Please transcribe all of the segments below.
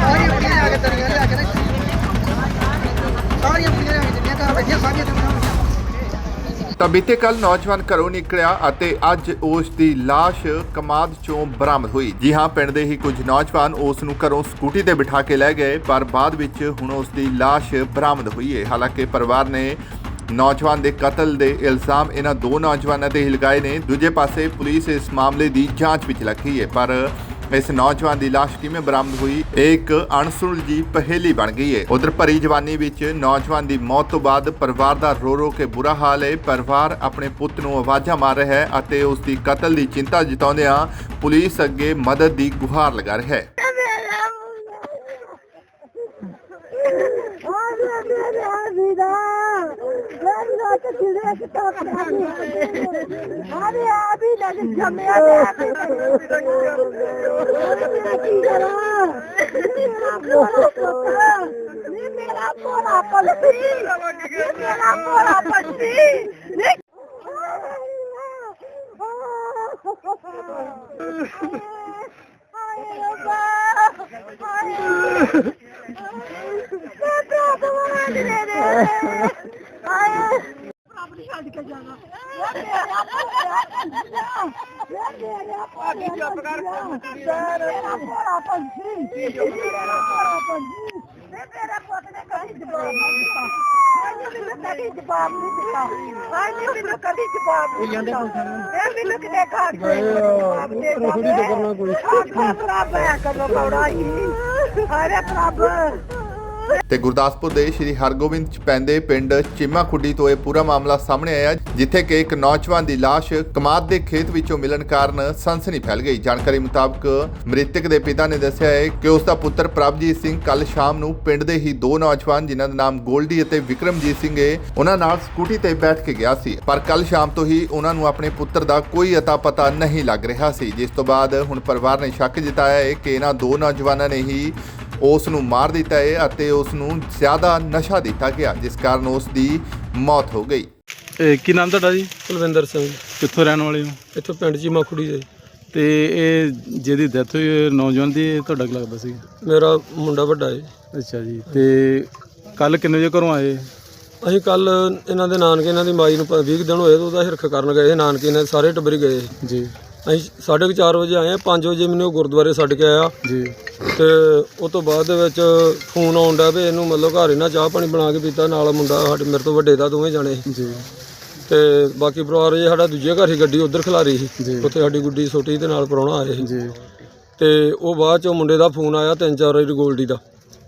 ਸਾਰੀਆਂ ਕੁੜੀਆਂ ਲਿਆ ਕੇ ਤਰੀਆਂ ਲਿਆ ਕੇ ਨਾ ਸਾਰੀਆਂ ਕੁੜੀਆਂ ਲਿਆ ਕੇ ਜਿੰਨੀਆਂ ਘਰ ਬੈਠੀਆਂ ਸਾਰੀਆਂ ਤਰੀਆਂ ਤਾਂ ਬੀਤੇ ਕੱਲ ਨੌਜਵਾਨ ਘਰੋਂ ਨਿਕਲਿਆ ਅਤੇ ਅੱਜ ਉਸ ਦੀ ਲਾਸ਼ ਕਮਾਦ ਚੋਂ ਬਰਾਮਦ ਹੋਈ। ਜੀ ਹਾਂ, ਪਿੰਡ ਦੇ ਹੀ ਕੁਝ ਨੌਜਵਾਨ ਉਸ ਨੂੰ ਘਰੋਂ ਸਕੂਟੀ ਤੇ ਬਿਠਾ ਕੇ ਲੈ ਗਏ, ਪਰ ਬਾਅਦ ਵਿੱਚ ਹੁਣ ਉਸ ਦੀ ਲਾਸ਼ ਬਰਾਮਦ ਹੋਈ ਹੈ। ਹਾਲਾਂਕਿ ਪਰਿਵਾਰ ਨੇ ਨੌਜਵਾਨ ਦੇ ਕਤਲ ਦੇ ਇਲਜ਼ਾਮ ਇਹਨਾਂ ਦੋ ਨੌਜਵਾਨਾਂ ਤੇ ਹੀ ਲਗਾਏ ਨੇ ਦੂਜੇ ਪਾਸੇ ਪੁਲਿਸ ਇਸ ਮਾਮਲੇ ਦੀ ਜਾਂਚ ਵਿੱਚ ਲੱਗੀ ਹੈ ਪਰ ਇਸ ਨੌਜਵਾਨ ਦੀ ਲਾਸ਼ ਕਿਵੇਂ ਬਰਾਮਦ ਹੋਈ ਇਹ ਇੱਕ ਅਣਸੁਲਝੀ ਪਹੇਲੀ ਬਣ ਗਈ ਹੈ ਉਧਰ ਭਰੀ ਜਵਾਨੀ ਵਿੱਚ ਨੌਜਵਾਨ ਦੀ ਮੌਤ ਤੋਂ ਬਾਅਦ ਪਰਿਵਾਰ ਦਾ ਰੋ ਰੋ ਕੇ ਬੁਰਾ ਹਾਲ ਹੈ ਪਰਿਵਾਰ ਆਪਣੇ ਪੁੱਤ ਨੂੰ ਆਵਾਜ਼ਾਂ ਮਾਰ ਰਿਹਾ ਹੈ ਅਤੇ ਉਸ ਦੀ ਕਤਲ ਦੀ ਚਿੰਤਾ ਜਤਾਉਂਦਿਆਂ ਪੁਲਿਸ ਅੱਗੇ ਮਦਦ ਦੀ ਗੁਹਾਰ ਲਗਾ ਰਿਹਾ ਹੈ ਜਿਹੜੇ ਕਿਤਾਬ ਆਵੇ ਆ ਵੀ ਲੱਗ ਜੰਮਿਆ ਤੇ ਆ ਵੀ ਮੇਰਾ ਕੀ ਕਰਾਂ ਮੇਰਾ ਕੋਲਾ ਕੋਲਾ ਨੀ ਮੇਰਾ ਕੋਲਾ ਪਲਸੀ ਮੇਰਾ ਕੋਲਾ ਪਲਸੀ ਨੀ ਹਾਏ ਰੱਬਾ ਹਾਏ ਮੈਂ ਪ੍ਰਾਪਤ ਹੋਣਾ ਦੇ ਦੇ ਹਾਏ ਨੇ ਕਦੀ ਜਵਾਬ ਨਹੀਂ ਦਿੱਤਾ ਹਾਂ ਮੈਨੂੰ ਕਦੀ ਜਵਾਬ ਨਹੀਂ ਦਿੱਤਾ ਹਾਂ ਮੈਨੂੰ ਕਦੀ ਜਵਾਬ ਨਹੀਂ ਦਿੱਤਾ ਇਹ ਮੈਨੂੰ ਕਿਤੇ ਘਰ ਦੇ ਜਵਾਬ ਦੇ ਥੋੜੀ ਤੇ ਕਰਨਾ ਕੋਈ ਪ੍ਰਭ ਹੈ ਕਰੋ ਬੜਾ ਹੀ ਹਾਰੇ ਪ੍ਰਭ ਤੇ ਗੁਰਦਾਸਪੁਰ ਦੇ ਸ਼੍ਰੀ ਹਰਗੋਬਿੰਦ ਚ ਪੈਂਦੇ ਪਿੰਡ ਚੀਮਾ ਖੁੱਡੀ ਤੋਂ ਇਹ ਪੂਰਾ ਮਾਮਲਾ ਸਾਹਮਣੇ ਆਇਆ, ਜਿੱਥੇ ਕਿ ਇੱਕ ਨੌਜਵਾਨ ਦੀ ਲਾਸ਼ ਕਮਾਦ ਦੇ ਖੇਤ ਵਿੱਚੋਂ ਮਿਲਣ ਕਾਰਨ ਸਨਸਨੀ ਫੈਲ ਗਈ। ਜਾਣਕਾਰੀ ਮੁਤਾਬਕ ਮ੍ਰਿਤਕ ਦੇ ਪਿਤਾ ਨੇ ਦੱਸਿਆ ਹੈ ਕਿ ਉਸ ਦਾ ਪੁੱਤਰ ਪ੍ਰਭਜੀਤ ਸਿੰਘ ਕੱਲ ਸ਼ਾਮ ਨੂੰ ਪਿੰਡ ਦੇ ਹੀ ਦੋ ਨੌਜਵਾਨ ਜਿਨ੍ਹਾਂ ਦਾ ਨਾਮ ਗੋਲਡੀ ਅਤੇ ਵਿਕਰਮਜੀਤ ਸਿੰਘ ਹੈ, ਉਹਨਾਂ ਨਾਲ ਸਕੂਟੀ ਤੇ ਬੈਠ ਕੇ ਗਿਆ ਸੀ। ਪਰ ਕੱਲ ਸ਼ਾਮ ਤੋਂ ਹੀ ਉਹਨਾਂ ਨੂੰ ਆਪਣੇ ਪੁੱਤਰ ਦਾ ਕੋਈ ਅਤਾ ਪਤਾ ਨਹੀਂ ਲੱਗ ਰਿਹਾ ਸੀ, ਜਿਸ ਤੋਂ ਬਾਅਦ ਹੁਣ ਪਰਿਵਾਰ ਨੇ ਸ਼ੱਕ ਜਤਾਇਆ ਹੈ ਕਿ ਇਹਨਾਂ ਦੋ ਨੌਜਵਾਨਾਂ ਨੇ ਹੀ ਉਸ ਨੂੰ ਮਾਰ ਦਿੱਤਾ ਹੈ ਅਤੇ ਉਸ ਨੂੰ ਜ਼ਿਆਦਾ ਨਸ਼ਾ ਦਿੱਤਾ ਗਿਆ ਜਿਸ ਕਾਰਨ ਉਸ ਦੀ ਮੌਤ ਹੋ ਗਈ। ਇਹ ਕੀ ਨਾਮ ਤੁਹਾਡਾ ਜੀ? ਕੁਲਵਿੰਦਰ ਸਿੰਘ। ਕਿੱਥੋਂ ਰਹਿਣ ਵਾਲੇ ਹੋ? ਇੱਥੋਂ ਪਿੰਡ ਜੀ ਮਖੁੜੀ ਦੇ। ਤੇ ਇਹ ਜਿਹਦੀ ਡੈਥ ਹੋਈ ਇਹ ਨੌਜਵਾਨ ਦੀ ਇਹ ਤੁਹਾਡਾ ਕੀ ਲੱਗਦਾ ਸੀ? ਮੇਰਾ ਮੁੰਡਾ ਵੱਡਾ ਹੈ ਅੱਛਾ ਜੀ ਤੇ ਕੱਲ ਕਿੰਨੇ ਵਜੇ ਘਰੋਂ ਆਏ? ਅਸੀਂ ਕੱਲ ਇਹਨਾਂ ਦੇ ਨਾਨਕੇ ਇਹਨਾਂ ਦੀ ਮਾਈ ਨੂੰ 20 ਦਿਨ ਹੋਏ ਤੇ ਉਹਦਾ ਹਿਰਖ ਕਰਨ ਗਏ। ਨਾਨਕੇ ਨੇ ਸਾਰੇ ਟੱਬਰ ਹੀ ਗਏ। ਜੀ। ਅਸੀਂ 4:30 ਵਜੇ ਆਏ 5 ਵਜੇ ਮੈਨੂੰ ਉਹ ਗੁਰਦੁਆਰੇ ਛੱਡ ਕੇ ਆਇਆ। ਜੀ। ਤੇ ਉਸ ਤੋਂ ਬਾਅਦ ਦੇ ਵਿੱਚ ਫੋਨ ਆਉਂਦਾ ਵੀ ਇਹਨੂੰ ਮਤਲਬ ਘਰ ਇਹਨਾਂ ਚਾਹ ਪਾਣੀ ਬਣਾ ਕੇ ਪੀਤਾ ਨਾਲ ਮੁੰਡਾ ਸਾਡੇ ਮੇਰੇ ਤੋਂ ਵੱਡੇ ਦਾ ਦੋਵੇਂ ਜਾਣੇ ਜੀ। ਤੇ ਬਾਕੀ ਪਰਿਵਾਰ ਜੇ ਸਾਡਾ ਦੂਜੇ ਘਰ ਹੀ ਗੱਡੀ ਉਧਰ ਖਲਾਰੀ ਸੀ। ਉੱਥੇ ਸਾਡੀ ਗੁੱਡੀ ਛੋਟੀ ਦੇ ਨਾਲ ਪ੍ਰਾਹੁਣਾ ਆਏ ਸੀ। ਜੀ। ਤੇ ਉਹ ਬਾਅਦ ਚੋਂ ਮੁੰਡੇ ਦਾ ਫੋਨ ਆਇਆ ਤਿੰਨ ਚਾਰ ਵਾਰੀ ਗੋਲਡੀ ਦਾ।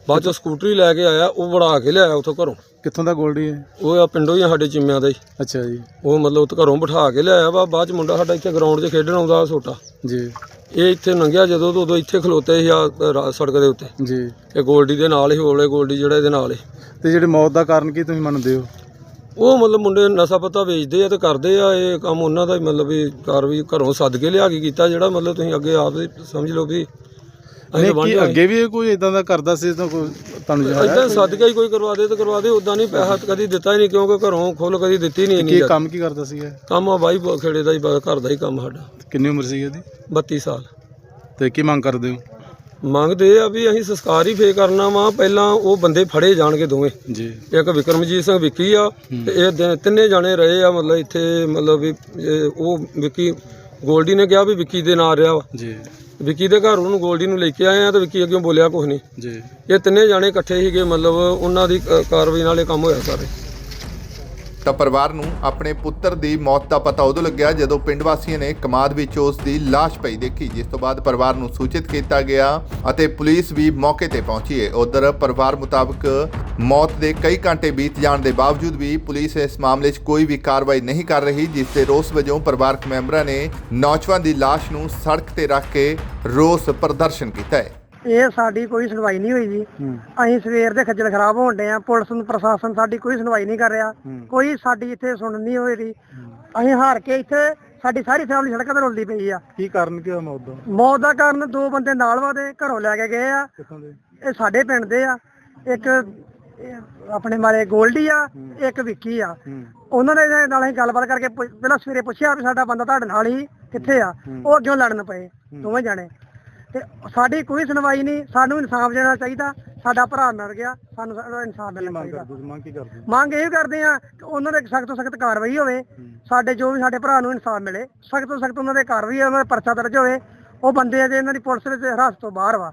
ਬਾਅਦ ਚੋਂ ਸਕੂਟਰੀ ਲੈ ਕੇ ਆਇਆ ਉਹ ਵੜਾ ਕੇ ਲਿਆਇਆ ਉੱਥੋਂ ਘਰੋਂ। ਕਿੱਥੋਂ ਦਾ ਗੋਲਡੀ ਹੈ ਉਹ ਆ ਪਿੰਡੋਂ ਹੀ ਆ ਸਾਡੇ ਚਿੰਮਿਆਂ ਦਾ ਹੀ। ਅੱਛਾ ਜੀ। ਉਹ ਮਤਲਬ ਉੱਥੇ ਘਰੋਂ ਬਿਠਾ ਕੇ ਲਿਆਇਆ ਵਾ ਬਾਅਦ ਚ ਮੁੰਡਾ ਸਾਡਾ ਇੱਥੇ ਗਰਾਊਂਡ 'ਚ ਖੇਡਣ ਆਉਂਦਾ ਛੋਟਾ। ਜੀ। ਇਹ ਇੱਥੇ ਲੰਘਿਆ ਜਦੋਂ ਤੋਂ ਉਦੋਂ ਇੱਥੇ ਖਲੋਤੇ ਸੀ ਆ ਸੜਕ ਦੇ ਉੱਤੇ। ਜੀ। ਇਹ ਗੋਲਡੀ ਦੇ ਨਾਲ ਹੀ ਹੋਲੇ ਗੋਲਡੀ ਜਿਹੜਾ ਇਹਦੇ ਨਾਲ ਹੀ। ਤੇ ਜਿਹੜੀ ਮੌਤ ਦਾ ਕਾਰਨ ਕੀ ਤੁਸੀਂ ਮੰਨਦੇ ਹੋ? ਉਹ ਮਤਲਬ ਮੁੰਡੇ ਨਸ਼ਾ ਪਤਾ ਵੇਚਦੇ ਆ ਤੇ ਕਰਦੇ ਆ ਇਹ ਕੰਮ ਉਹਨਾਂ ਦਾ ਹੀ ਮਤਲਬ ਵੀ ਘਰ ਵੀ ਘਰੋਂ ਸੱਦ ਕੇ ਲਿਆ ਕੇ ਕੀਤਾ ਜਿਹੜਾ ਮਤਲਬ ਤੁਸੀਂ ਅੱਗੇ ਆਪ ਸਮਝ ਲਓ ਵੀ ਨਹੀਂ ਕੀ। ਅੱਗੇ ਵੀ ਇਹ ਕੋਈ ਇਦਾਂ ਦਾ ਕਰਦਾ ਸੀ ਤਾਂ ਕੋਈ ਤੁਹਾਨੂੰ ਜਾਣਿਆ ਏਦਾਂ ਸਦਕਾ ਹੀ ਕੋਈ ਕਰਵਾ ਦੇ ਤੇ ਕਰਵਾ ਦੇ ਉਦਾਂ ਨਹੀਂ ਪੈਸਾ ਤਾਂ ਕਦੀ ਦਿੱਤਾ ਹੀ ਨਹੀਂ ਕਿਉਂਕਿ ਘਰੋਂ ਖੁੱਲ ਕਦੀ ਦਿੱਤੀ ਨਹੀਂ ਕੀ ਇੰਨੀ ਕੰਮ ਕੀ ਕਰਦਾ ਸੀ ਇਹ? ਕੰਮ ਆ ਬਾਈ ਖੇੜੇ ਦਾ ਹੀ ਘਰ ਦਾ ਹੀ ਕੰਮ ਸਾਡਾ। ਕਿੰਨੀ ਉਮਰ ਸੀ ਇਹਦੀ 32 ਸਾਲ। ਤੇ ਕੀ ਮੰਗ ਕਰਦੇ ਹੋ? ਮੰਗਦੇ ਆ ਵੀ ਅਸੀਂ ਸੰਸਕਾਰ ਹੀ ਫੇ ਕਰਨਾ ਵਾ ਪਹਿਲਾਂ ਉਹ ਬੰਦੇ ਫੜੇ ਜਾਣਗੇ ਦੋਵੇਂ। ਜੀ। ਇੱਕ ਵਿਕਰਮਜੀਤ ਸਿੰਘ ਵਿੱਕੀ ਆ ਤੇ ਇਹ ਦਿਨ- ਤਿੰਨੇ ਜਾਣੇ ਰਹੇ ਆ ਮਤਲਬ ਇੱਥੇ ਮਤਲਬ ਵੀ ਇਹ ਉਹ ਵਿੱਕੀ ਗੋਲਡੀ ਨੇ ਕਿਹਾ ਵੀ ਵਿੱਕੀ ਦੇ ਨਾਲ ਰਿਹਾ ਵਾ। ਜੀ। ਵਿੱਕੀ ਦੇ ਘਰ ਉਹਨੂੰ ਗੋਲਡੀ ਨੂੰ ਲੈ ਕੇ ਆਏ ਆ ਤੇ ਵਿੱਕੀ ਅੱਗੇ ਬੋਲਿਆ ਕੁਝ ਨਹੀਂ। ਜੀ। ਇਹ ਤਿੰਨੇ ਜਾਣੇ ਇਕੱਠੇ ਸੀਗੇ ਮਤਲਬ ਉਹਨਾਂ ਦੀ ਕਾਰਵਾਈ ਨਾਲ ਇਹ ਕੰਮ ਹੋਇਆ ਸਾਰੇ। ਤਾਂ ਪਰਿਵਾਰ ਨੂੰ ਆਪਣੇ ਪੁੱਤਰ ਦੀ ਮੌਤ ਦਾ ਪਤਾ ਉਦੋਂ ਲੱਗਿਆ ਜਦੋਂ ਪਿੰਡ ਵਾਸੀਆਂ ਨੇ ਕਮਾਦ ਵਿੱਚ ਉਸ ਦੀ ਲਾਸ਼ ਪਈ ਦੇਖੀ ਜਿਸ ਤੋਂ ਬਾਅਦ ਪਰਿਵਾਰ ਨੂੰ ਸੂਚਿਤ ਕੀਤਾ ਗਿਆ ਅਤੇ ਪੁਲਿਸ ਵੀ ਮੌਕੇ ਤੇ ਪਹੁੰਚੀ ਹੈ। ਉਧਰ ਪਰਿਵਾਰ ਮੁਤਾਬਕ ਮੌਤ ਦੇ ਕਈ ਘੰਟੇ ਬੀਤ ਜਾਣ ਦੇ ਬਾਵਜੂਦ ਵੀ ਪੁਲਿਸ ਇਸ ਮਾਮਲੇ 'ਚ ਕੋਈ ਵੀ ਕਾਰਵਾਈ ਨਹੀਂ ਕਰ ਰਹੀ ਜਿਸ ਦੇ ਰੋਸ ਵਜੋਂ ਪਰਿਵਾਰਕ ਮੈਂਬਰਾਂ ਨੇ ਨੌਜਵਾਨ ਦੀ ਲਾਸ਼ ਨੂੰ ਸੜਕ ਤੇ ਰੱਖ ਕੇ ਰੋਸ ਪ੍ਰਦਰਸ਼ਨ ਕੀਤਾ ਹੈ। ਇਹ ਸਾਡੀ ਕੋਈ ਸੁਣਵਾਈ ਨਹੀਂ ਹੋਈ ਜੀ। ਅਸੀਂ ਸਵੇਰ ਦੇ ਖੱਜਲ ਖਰਾਬ ਹੋਣ ਡਏ ਆ ਪੁਲਿਸ ਨੂੰ ਪ੍ਰਸ਼ਾਸਨ ਸਾਡੀ ਕੋਈ ਸੁਣਵਾਈ ਨਹੀਂ ਕਰ ਰਿਹਾ। ਕੋਈ ਸਾਡੀ ਇੱਥੇ ਸੁਣਨ ਨਹੀਂ ਹੋਈ ਰਹੀ। ਅਸੀਂ ਹਾਰ ਕੇ ਇੱਥੇ ਸਾਡੀ ਸਾਰੀ ਫੈਮਿਲੀ ਸੜਕਾਂ ਤੇ ਰੁਲਦੀ ਪਈ ਆ। ਕੀ ਕਾਰਨ ਕੀ ਹੋਇਆ ਮੌਤ ਦਾ? ਮੌਤ ਦਾ ਕਾਰਨ ਦੋ ਬੰਦੇ ਨਾਲ ਵਾਦੇ ਘਰੋਂ ਲੈ ਕੇ ਗਏ ਆ। ਇਹ ਸਾਡੇ ਪਿੰਡ ਦੇ ਆ। ਇੱਕ ਇਹ ਆਪਣੇ ਮਾਰੇ ਗੋਲਡੀ ਆ ਇੱਕ ਵਿੱਕੀ ਆ। ਉਹਨਾਂ ਦੇ ਨਾਲ ਅਸੀਂ ਗੱਲਬਾਤ ਕਰਕੇ ਪੁੱਛ- ਪਹਿਲਾਂ ਸਵੇਰੇ ਪੁੱਛਿਆ ਵੀ ਸਾਡਾ ਬੰਦਾ ਤੁਹਾਡੇ ਨਾਲ ਹੀ ਕਿੱਥੇ ਆ? ਉਹ ਅੱਗੇ ਲੜਨ ਪਏ ਦੋਵੇਂ ਜਾਣੇ। ਤੇ ਸਾਡੀ ਕੋਈ ਸੁਣਵਾਈ ਨਹੀਂ ਸਾਨੂੰ ਇਨਸਾਫ ਦੇਣਾ ਚਾਹੀਦਾ ਸਾਡਾ ਭਰਾ ਮਰ ਗਿਆ ਸਾਨੂੰ ਸਾਡਾ ਇਨਸਾਫ ਮਿਲਣਾ ਚਾਹੀਦਾ। ਮੰਗ ਕੀ ਕਰਦੇ ਮੰਗ ਇਹ ਕਰਦੇ ਆ ਕਿ ਉਹਨਾਂ ਦੇ ਸਖਤ ਤੋਂ ਸਖਤ ਕਾਰਵਾਈ ਹੋਵੇ ਸਾਡੇ ਜੋ ਵੀ ਸਾਡੇ ਭਰਾ ਨੂੰ ਇਨਸਾਫ ਮਿਲੇ ਸਖਤ ਤੋਂ ਸਖਤ ਉਹਨਾਂ ਦੇ ਕਾਰਵਾਈ ਉਹਨਾਂ ਦਾ ਪਰਚਾ ਦਰਜ ਹੋਵੇ ਉਹ ਬੰਦੇ ਆ ਜੇ ਇਹਨਾਂ ਦੀ ਪੁਲਿਸ ਵਿੱਚ ਹਿਰਾਸਤ ਤੋਂ ਬਾਹਰ ਵਾ।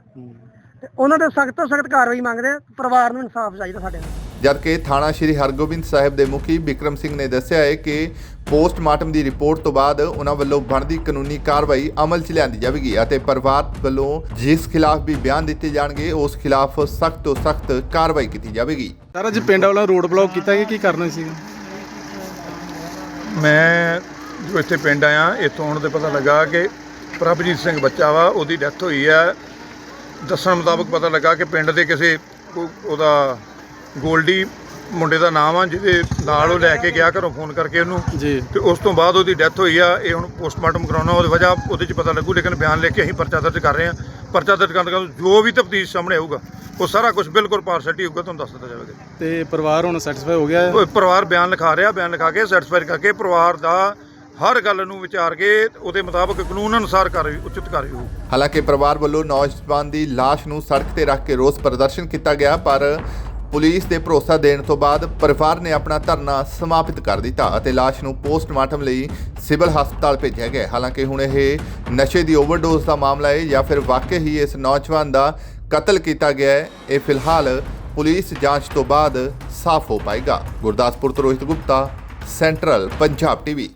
ਤੇ ਉਹਨਾਂ ਦੇ ਸਖਤ ਤੋਂ ਸਖਤ ਕਾਰਵਾਈ ਮੰਗਦੇ ਆ ਪਰਿਵਾਰ ਨੂੰ ਇਨਸਾਫ ਚਾਹੀਦਾ ਸਾਡੇ ਨੂੰ ਜਦਕਿ ਥਾਣਾ ਸ਼੍ਰੀ ਹਰਗੋਬਿੰਦ ਸਾਹਿਬ ਦੇ ਮੁਖੀ ਵਿਕਰਮ ਸਿੰਘ ਨੇ ਦੱਸਿਆ ਹੈ ਕਿ ਪੋਸਟਮਾਰਟਮ ਦੀ ਰਿਪੋਰਟ ਤੋਂ ਬਾਅਦ ਉਹਨਾਂ ਵੱਲੋਂ ਬਣਦੀ ਕਾਨੂੰਨੀ ਕਾਰਵਾਈ ਅਮਲ 'ਚ ਲਿਆਂਦੀ ਜਾਵੇਗੀ ਅਤੇ ਪਰਿਵਾਰ ਵੱਲੋਂ ਜਿਸ ਖਿਲਾਫ ਵੀ ਬਿਆਨ ਦਿੱਤੇ ਜਾਣਗੇ ਉਸ ਖਿਲਾਫ ਸਖਤ ਤੋਂ ਸਖਤ ਕਾਰਵਾਈ ਕੀਤੀ ਜਾਵੇਗੀ। ਸਰ ਅੱਜ ਪਿੰਡ ਵਾਲਾ ਰੋਡ ਬਲੌਕ ਕੀਤਾ ਕਿ ਕੀ ਕਰਨਾ ਸੀ? ਮੈਂ ਜੋ ਇੱਥੇ ਪਿੰਡ ਆਇਆ ਇੱਥੋਂ ਆਉਣ ਤੇ ਪਤਾ ਲੱਗਾ ਕਿ ਪ੍ਰਭਜੀਤ ਸਿੰਘ ਬੱਚਾ ਵਾ ਉਹਦੀ ਡੈਥ ਹੋਈ ਹੈ। ਦੱਸਣ ਮੁਤਾਬਕ ਪਤਾ ਲੱਗਾ ਕਿ ਪਿੰਡ ਦੇ ਕਿਸੇ ਉਹ- ਉਹਦਾ ਗੋਲਡੀ ਮੁੰਡੇ ਦਾ ਨਾਮ ਆ ਜਿਹਦੇ ਨਾਲ ਉਹ ਲੈ ਕੇ ਗਿਆ ਘਰੋਂ ਫੋਨ ਕਰਕੇ ਉਹਨੂੰ। ਜੀ। ਤੇ ਉਸ ਤੋਂ ਬਾਅਦ ਉਹਦੀ ਡੈਥ ਹੋਈ ਆ ਇਹ ਹੁਣ ਪੋਸਟਮਾਰਟਮ ਕਰਾਉਣਾ ਉਹਦੀ ਵਜ੍ਹਾ ਉਹਦੇ 'ਚ ਪਤਾ ਲੱਗੂ ਲੇਕਿਨ ਬਿਆਨ ਲਿਖ ਕੇ ਅਸੀਂ ਪਰਚਾ ਦਰਜ ਕਰ ਰਹੇ ਹਾਂ। ਪਰਚਾ ਦਰਜ ਕਰਨ ਤੋਂ ਜੋ ਵੀ ਤਫਤੀਸ਼ ਸਾਹਮਣੇ ਆਊਗਾ ਉਹ ਸਾਰਾ ਕੁਝ ਬਿਲਕੁਲ ਪਾਰਸਟੀ ਹੋਊਗਾ ਤੁਹਾਨੂੰ ਦੱਸ ਦਿੱਤਾ ਜਾਵੇਗਾ। ਤੇ ਪਰਿਵਾਰ ਹੁਣ ਸੈਟੀਸਫਾਈ ਹੋ ਗਿਆ ਹੈ? ਉਹ ਪਰਿਵਾਰ ਬਿਆਨ ਲਿਖਾ ਰਿਹਾ ਬਿਆਨ ਲਿਖਾ ਕੇ ਸੈਟੀਸਫਾਈ ਕਰਕੇ ਪਰਿਵਾਰ ਦਾ ਹਰ ਗੱਲ ਨੂੰ ਵਿਚਾਰ ਕੇ ਉਹਦੇ ਮੁਤਾਬਕ ਕਾਨੂੰਨ ਅਨੁਸਾਰ ਕਾਰਵਾਈ ਉਚਿਤ ਕਾਰਵਾਈ ਹੋਊ ਹਾਲਾਂਕਿ ਪਰਿਵਾਰ ਵੱਲੋਂ ਨੌਜਵਾਨ ਦੀ ਲਾਸ਼ ਨੂੰ ਸੜਕ ਤੇ ਰੱਖ ਕੇ ਰੋਸ ਪ੍ਰਦਰਸ਼ਨ ਕੀਤਾ ਗਿਆ, ਪਰ ਪੁਲਿਸ ਦੇ ਭਰੋਸਾ ਦੇਣ ਤੋਂ ਬਾਅਦ ਪਰਿਵਾਰ ਨੇ ਆਪਣਾ ਧਰਨਾ ਸਮਾਪਤ ਕਰ ਦਿੱਤਾ ਅਤੇ ਲਾਸ਼ ਨੂੰ ਪੋਸਟਮਾਰਟਮ ਲਈ ਸਿਵਲ ਹਸਪਤਾਲ ਭੇਜਿਆ ਗਿਆ। ਹਾਲਾਂਕਿ ਹੁਣ ਇਹ ਨਸ਼ੇ ਦੀ ਓਵਰਡੋਜ਼ ਦਾ ਮਾਮਲਾ ਹੈ ਜਾਂ ਫਿਰ ਵਾਕਈ ਹੀ ਇਸ ਨੌਜਵਾਨ ਦਾ ਕਤਲ ਕੀਤਾ ਗਿਆ ਹੈ, ਇਹ ਫਿਲਹਾਲ ਪੁਲਿਸ ਜਾਂਚ ਤੋਂ ਬਾਅਦ ਸਾਫ਼ ਹੋ ਪਾਏਗਾ। ਗੁਰਦਾਸਪੁਰ ਤੋਂ ਰੋਹਿਤ ਗੁਪਤਾ, ਸੈਂਟਰਲ ਪੰਜਾਬ ਟੀਵੀ।